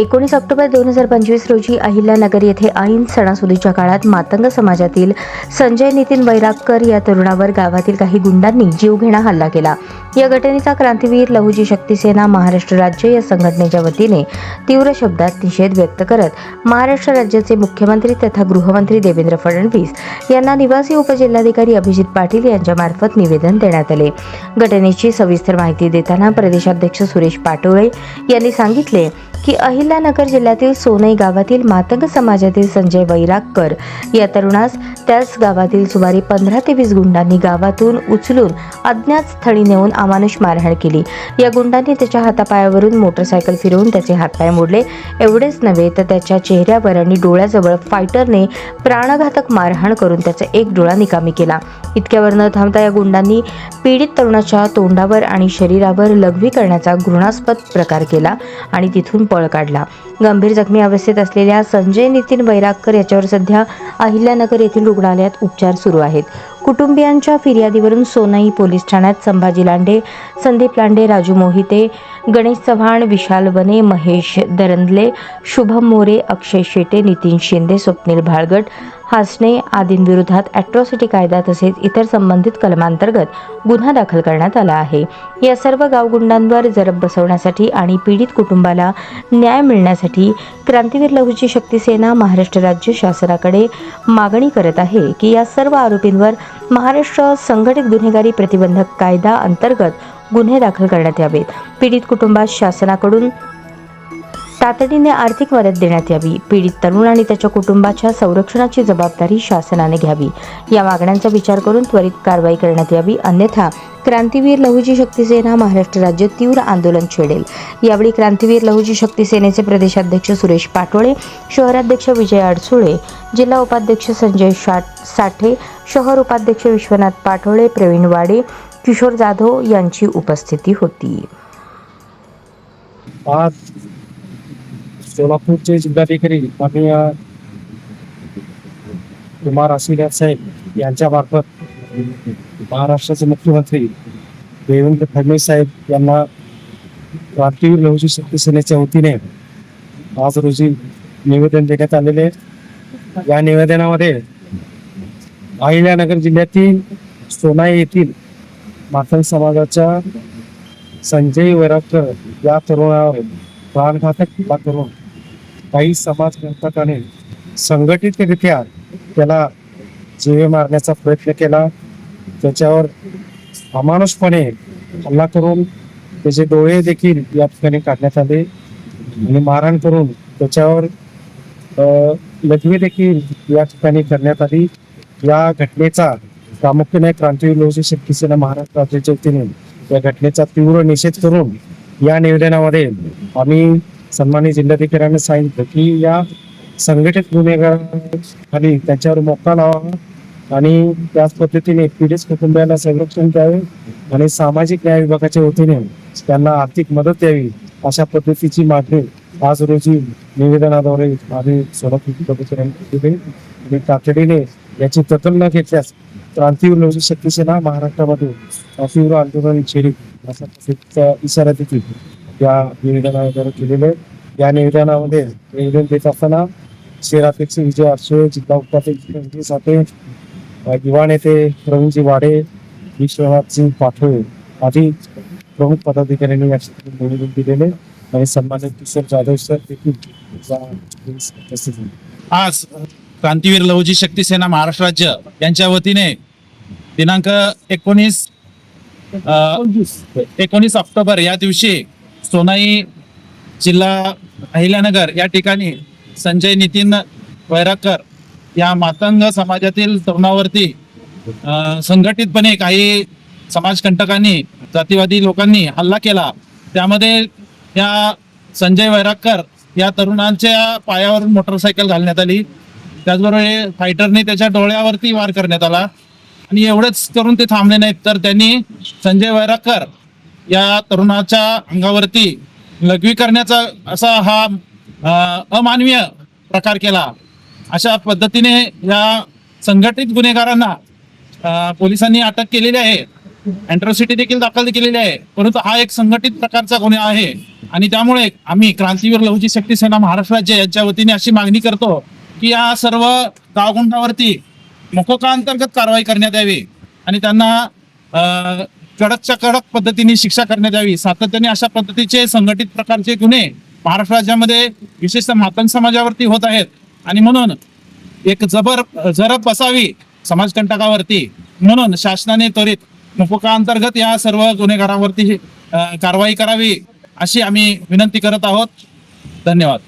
एकोणीस ऑक्टोबर दोन हजार पंचवीस रोजी अहिल्यानगर येथे ऐन सणासुदीच्या काळात मातंग समाजातील संजय नितीन वैरागकर या तरुणावर गावातील काही गुंडांनी जीवघेणा हल्ला केला. या घटनेचा क्रांतीवीर लहुजी शक्तीसेना महाराष्ट्र राज्य या संघटनेच्या वतीने तीव्र शब्दात निषेध व्यक्त करत महाराष्ट्र राज्याचे मुख्यमंत्री तथा गृहमंत्री देवेंद्र फडणवीस यांना निवासी उपजिल्हाधिकारी अभिजित पाटील यांच्यामार्फत निवेदन देण्यात आले. घटनेची सविस्तर माहिती देताना प्रदेशाध्यक्ष सुरेश पाटोळे यांनी सांगितले की अहिल्यानगर जिल्ह्यातील सोनई गावातील मातंग समाजातील संजय वैरागकर या तरुणास त्याच गावातील सुमारे पंधरा ते वीस गुंडांनी गावातून उचलून अज्ञात स्थळी नेऊन अमानुष मारहाण केली. या गुंडांनी त्याच्या हातापायावरून मोटरसायकल फिरवून त्याचे हातपाय मोडले. एवढेच नव्हे तर त्याच्या चेहऱ्यावर आणि डोळ्याजवळ फायटरने प्राणघातक मारहाण करून त्याचा एक डोळा निकामी केला. इतक्यावर न थांबता या गुंडांनी पीडित तरुणाच्या तोंडावर आणि शरीरावर लघवी करण्याचा घृणास्पद प्रकार केला आणि तिथून पळ काढला. गंभीर जखमी अवस्थेत असलेल्या संजय नितीन वैरागकर याच्यावर सध्या अहिल्यानगर येथील रुग्णालयात उपचार सुरू आहेत. कुटुंबियांच्या फिर्यादीवरून सोनई पोलीस ठाण्यात संभाजी लांडे संदीप लांडे राजू मोहिते गणेश चव्हाण विशाल वने महेश दरंदले शुभम मोरे अक्षय शेटे नितीन शिंदे स्वप्नील भाळगट हासणे आदींविरोधात अॅट्रॉसिटी कायदा तसेच इतर संबंधित कलमांतर्गत गुन्हा दाखल करण्यात आला आहे. या सर्व गावगुंडांवर जरब बसवण्यासाठी आणि पीडित कुटुंबाला न्याय मिळण्यासाठी क्रांतीवीर लघुची शक्ती सेना महाराष्ट्र राज्य शासनाकडे मागणी करत आहे की या सर्व आरोपींवर महाराष्ट्र संघटित गुन्हेगारी प्रतिबंधक कायदा अंतर्गत गुन्हे दाखल करण्यात यावेत. पीडित कुटुंबास शासनाकडून तातडीने आर्थिक मदत देण्यात यावी. पीडित तरुण आणि त्याच्या कुटुंबाच्या संरक्षणाची जबाबदारी शासनाने घ्यावी. या मागण्यांचा विचार करून त्वरित कारवाई करण्यात यावी. अन्यथा क्रांतीवीर लहुजी शक्ती सेना महाराष्ट्र राज्य तीव्र आंदोलन छेडेल. यावेळी क्रांतीवीर लहुजी शक्ती सेनेचे प्रदेशाध्यक्ष सुरेश पाटोळे शहराध्यक्ष विजय अडसुळे जिल्हा उपाध्यक्ष संजय साठे शहर उपाध्यक्ष विश्वनाथ पाटोळे प्रवीण वाडे किशोर जाधव यांची उपस्थिती होती. आज सोलापूरचे जिल्हाधिकारी माननीय कुमार आसिफ साहेब यांच्या मार्फत महाराष्ट्राचे मुख्यमंत्री देवेंद्र फडणवीस साहेब यांना राष्ट्रीय लहुजी शक्ती सेनेच्या वतीने आज रोजी निवेदन देण्यात आलेले या निवेदनामध्ये अहिल्यानगर जिल्ह्यातील सोनाई येथील मातंग समाजाच्या संजय वैरागकर या तरुणावर प्राणघातक हल्ला करून काही समाजघातकाने संघटितरित्या त्याला जीवे मारण्याचा प्रयत्न केला. त्याच्यावर अमानुषपणे हल्ला करून त्याचे डोळे देखील या ठिकाणी काढण्यात आले आणि मारहाण करून त्याच्यावर लघवी देखील या ठिकाणी करण्यात आली. या घटनेचा प्रामुख्याने क्रांतीवीर लोकशाही शक्ती सेना महाराष्ट्र राज्याच्या वतीने या घटनेचा तीव्र निषेध करून या निवेदनामध्ये आम्ही सन्मानित जिल्हाधिकाऱ्यांना सांगितलं की या संघटित गुन्हेगारांखाली त्यांच्यावर मोका लावा आणि त्याच पद्धतीने पीडित कुटुंबियांना संरक्षण द्यावे आणि सामाजिक न्याय विभागाच्या वतीने त्यांना आर्थिक मदत द्यावी अशा पद्धतीची मागणी आज रोजी निवेदनाद्वारे आम्ही सोलापूर तातडीने याची दखल न घेतल्यास क्रांतीवीर लोकशाही शक्ती सेना महाराष्ट्रामध्ये तीव्र आंदोलन छेडी असा इशारा देखील या निवेदनाद्वारे केलेले या निवेदनामध्ये निवेदन देत असताना शहराध्यक्ष विजय आरसोळे जिल्हा उपाध्यक्ष साठे युवा नेते प्रवीणजी वाडे विश्वनाथजी पाठोळे आदी प्रमुख पदाधिकाऱ्यांनी या क्षेत्रात निवेदन दिलेले आणि सन्मानित किशोर जाधव सर देखील आज क्रांतीवीर लहुजी शक्ती सेना महाराष्ट्र राज्य यांच्या वतीने दिनांक एकोणीस एकोणीस ऑक्टोबर या दिवशी सोनाई जिल्हा अहिल्यानगर या ठिकाणी संजय नितीन वैराकर या मातंग समाजातील तरुणावरती संघटितपणे काही समाजकंटकांनी जातीवादी लोकांनी हल्ला केला. त्यामध्ये या संजय वैराकर या तरुणांच्या पायावरून मोटरसायकल घालण्यात आली. त्याचबरोबर फायटरने त्याच्या डोळ्यावरती वार करण्यात आला. आणि एवढंच करून ते थांबले नाहीत. तर त्यांनी संजय वैराकर या तरुणाच्या अंगावरती लघवी करण्याचा असा हा अमानवीय प्रकार केला. अशा पद्धतीने या संघटित गुन्हेगारांना पोलिसांनी अटक केलेली आहे. अँट्रॉसिटी देखील दाखल केलेली आहे. परंतु हा एक संघटित प्रकारचा गुन्हा आहे. आणि त्यामुळे आम्ही क्रांतीवीर लहुजी शक्ती सेना महाराष्ट्र राज्य यांच्या वतीने अशी मागणी करतो की या सर्व गावगुंडावरती मोकोका अंतर्गत कारवाई करण्यात यावी आणि त्यांना कडकच्या कडक पद्धतीने शिक्षा करण्यात यावी. सातत्याने अशा पद्धतीचे संघटित प्रकारचे गुन्हे महाराष्ट्र राज्यामध्ये विशेषतः मातंग समाजावरती होत आहेत. आणि म्हणून एक जबर जरब बसावी समाजकंटकावरती. म्हणून शासनाने त्वरित मोकोका अंतर्गत या सर्व गुन्हेगारांवरती कारवाई करावी अशी आम्ही विनंती करत आहोत. धन्यवाद.